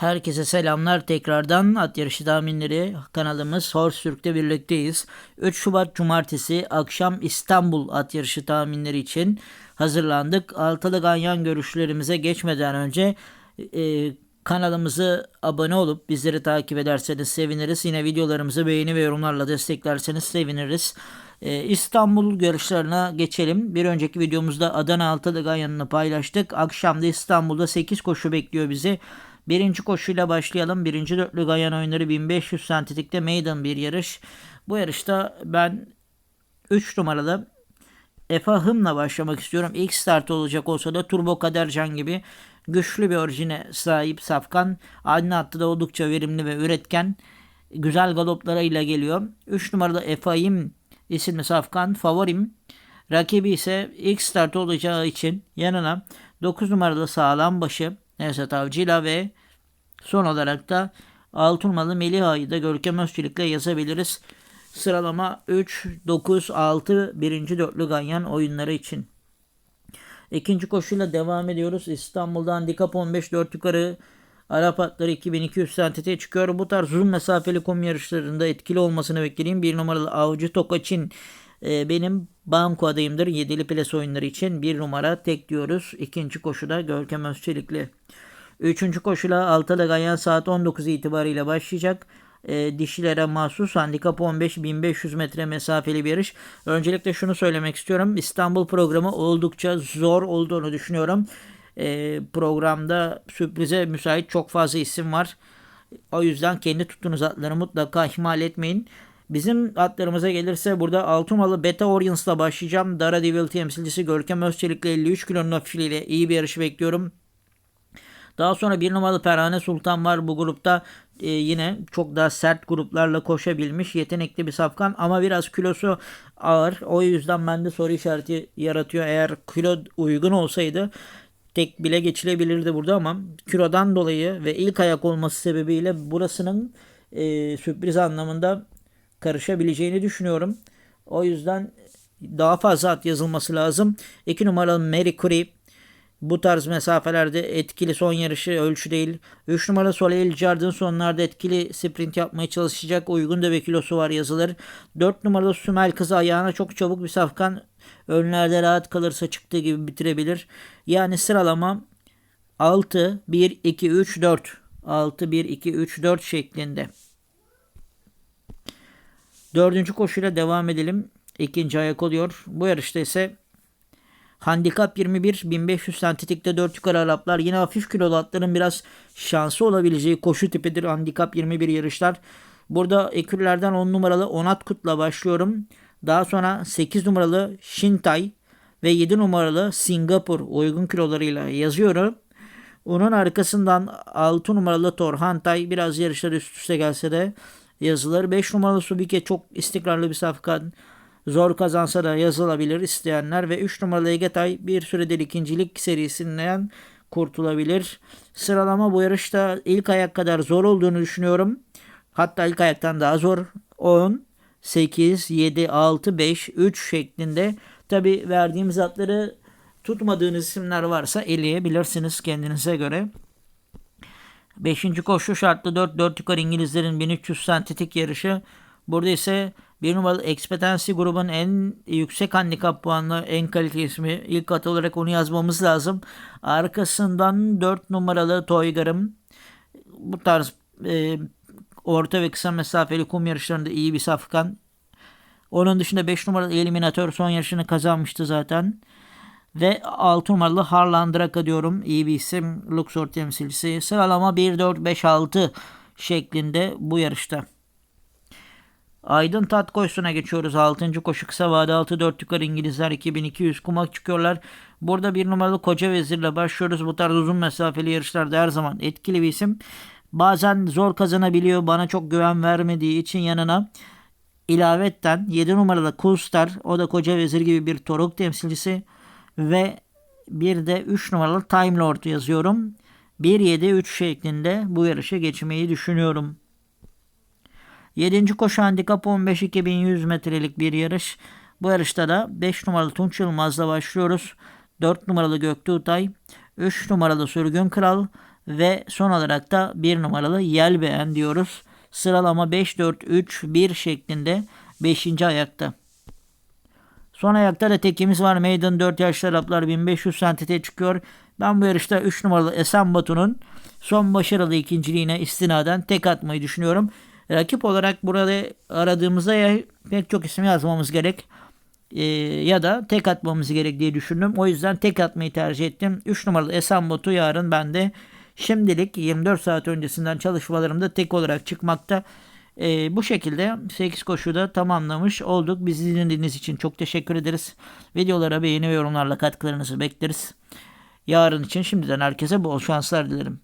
Herkese selamlar tekrardan at yarışı tahminleri kanalımız Horse Türk'te birlikteyiz. 3 Şubat Cumartesi akşam İstanbul at yarışı tahminleri için hazırlandık. Altılı ganyan görüşlerimize geçmeden önce e, kanalımızı abone olup bizleri takip ederseniz seviniriz. Yine videolarımızı beğeni ve yorumlarla desteklerseniz seviniriz. E, İstanbul yarışlarına geçelim. Bir önceki videomuzda Adana Altılı ganyanını paylaştık. Akşamda İstanbul'da 8 koşu bekliyor bizi. Birinci koşuyla başlayalım. Birinci dörtlü Gayan oyunları 1500 sentetikte maiden bir yarış. Bu yarışta ben 3 numaralı Efa Hım'la başlamak istiyorum. İlk start olacak olsa da Turbo Kadercan gibi güçlü bir orijine sahip Safkan. Aynı hattı da oldukça verimli ve üretken. Güzel galoplarıyla geliyor. 3 numaralı Efa'im isimli Safkan favorim. Rakibi ise ilk start olacağı için yanına 9 numaralı sağlam başı Nevzat Avcı'yla ve son olarak da Altınmalı Meliha'yı da Görkem Özçelik'le yazabiliriz. Sıralama 3, 9, 6 birinci dörtlü ganyan oyunları için. İkinci koşuyla devam ediyoruz. İstanbul'da handikap 15 4 yukarı Arap atları 2200 santete çıkıyor. Bu tarz uzun mesafeli kum yarışlarında etkili olmasını beklediğim bir numaralı Avcı Tokaç'in e, benim banko adayımdır. Yedili ples oyunları için bir numara tek diyoruz. İkinci koşuda Görkem Özçelikli. Üçüncü koşula Altılı Ganyan saat 19 itibariyle başlayacak. E, dişilere mahsus handikap 15 1500 metre mesafeli bir yarış. Öncelikle şunu söylemek istiyorum. İstanbul programı oldukça zor olduğunu düşünüyorum. E, programda sürprize müsait çok fazla isim var. O yüzden kendi tuttuğunuz atları mutlaka ihmal etmeyin. Bizim atlarımıza gelirse burada Altumalı Beta Orients'la başlayacağım. Dara Devil temsilcisi Görkem Özçelik'le 53 kilonun afişiyle iyi bir yarış bekliyorum. Daha sonra bir numaralı Perhane Sultan var bu grupta. Ee, yine çok daha sert gruplarla koşabilmiş yetenekli bir safkan ama biraz kilosu ağır. O yüzden bende soru işareti yaratıyor. Eğer kilo uygun olsaydı tek bile geçilebilirdi burada ama kilodan dolayı ve ilk ayak olması sebebiyle burasının e, sürpriz anlamında karışabileceğini düşünüyorum. O yüzden daha fazla at yazılması lazım. 2 numaralı Mary bu tarz mesafelerde etkili son yarışı ölçü değil. 3 numara Soleil Jardin sonlarda etkili sprint yapmaya çalışacak. Uygun da bir kilosu var yazılır. 4 numaralı Sümel kızı ayağına çok çabuk bir safkan. Önlerde rahat kalırsa çıktığı gibi bitirebilir. Yani sıralama 6, 1, 2, 3, 4. 6, 1, 2, 3, 4 şeklinde. Dördüncü koşuyla devam edelim. İkinci ayak oluyor. Bu yarışta ise Handikap 21 1500 sentetikte 4 yukarı Araplar. Yine hafif kilolu atların biraz şansı olabileceği koşu tipidir handikap 21 yarışlar. Burada ekürlerden 10 numaralı Onat Kut'la başlıyorum. Daha sonra 8 numaralı Shintay ve 7 numaralı Singapur uygun kilolarıyla yazıyorum. Onun arkasından 6 numaralı Torhantay biraz yarışlar üst üste gelse de yazılır. 5 numaralı Subike çok istikrarlı bir safkan. Zor kazansa da yazılabilir isteyenler ve 3 numaralı Egetay bir süredir ikincilik serisinden kurtulabilir. Sıralama bu yarışta ilk ayak kadar zor olduğunu düşünüyorum. Hatta ilk ayaktan daha zor. 10, 8, 7, 6, 5, 3 şeklinde. Tabi verdiğimiz atları tutmadığınız isimler varsa eleyebilirsiniz kendinize göre. Beşinci koşu şartlı 4-4 yukarı İngilizlerin 1300 sentetik yarışı. Burada ise bir numaralı Expectancy grubun en yüksek handikap puanlı en kaliteli ismi. İlk at olarak onu yazmamız lazım. Arkasından 4 numaralı Toygar'ım. Bu tarz e, orta ve kısa mesafeli kum yarışlarında iyi bir safkan. Onun dışında 5 numaralı Eliminatör son yarışını kazanmıştı zaten. Ve 6 numaralı Harlan Draka diyorum. İyi bir isim. Luxor temsilcisi. Sıralama 1-4-5-6 şeklinde bu yarışta. Aydın tat koşusuna geçiyoruz. 6. koşu kısa vade 6-4 yukarı İngilizler 2200 kumak çıkıyorlar. Burada bir numaralı Koca Vezir'le başlıyoruz. Bu tarz uzun mesafeli yarışlarda her zaman etkili bir isim. Bazen zor kazanabiliyor. Bana çok güven vermediği için yanına ilavetten 7 numaralı Cool Star. O da Koca Vezir gibi bir toruk temsilcisi. Ve bir de 3 numaralı Time Lord yazıyorum. 1-7-3 şeklinde bu yarışa geçmeyi düşünüyorum. 7. koşu handikap 15 2100 metrelik bir yarış. Bu yarışta da 5 numaralı Tunç Yılmaz'la başlıyoruz. 4 numaralı Göktuğ Utay, 3 numaralı Sürgün Kral Ve son olarak da bir numaralı Yelbeğen diyoruz. Sıralama 5-4-3-1 şeklinde 5. ayakta. Son ayakta da tekimiz var. Maiden 4 yaşlı Araplar 1500 santite çıkıyor. Ben bu yarışta 3 numaralı Esen Batu'nun son başarılı ikinciliğine istinaden tek atmayı düşünüyorum. Rakip olarak burada aradığımızda ya pek çok isim yazmamız gerek e, ya da tek atmamız gerek diye düşündüm. O yüzden tek atmayı tercih ettim. 3 numaralı Esen Batu yarın bende şimdilik 24 saat öncesinden çalışmalarımda tek olarak çıkmakta. E, bu şekilde 8 koşuda tamamlamış olduk. Bizi dinlediğiniz için çok teşekkür ederiz. Videolara beğeni ve yorumlarla katkılarınızı bekleriz. Yarın için şimdiden herkese bol şanslar dilerim.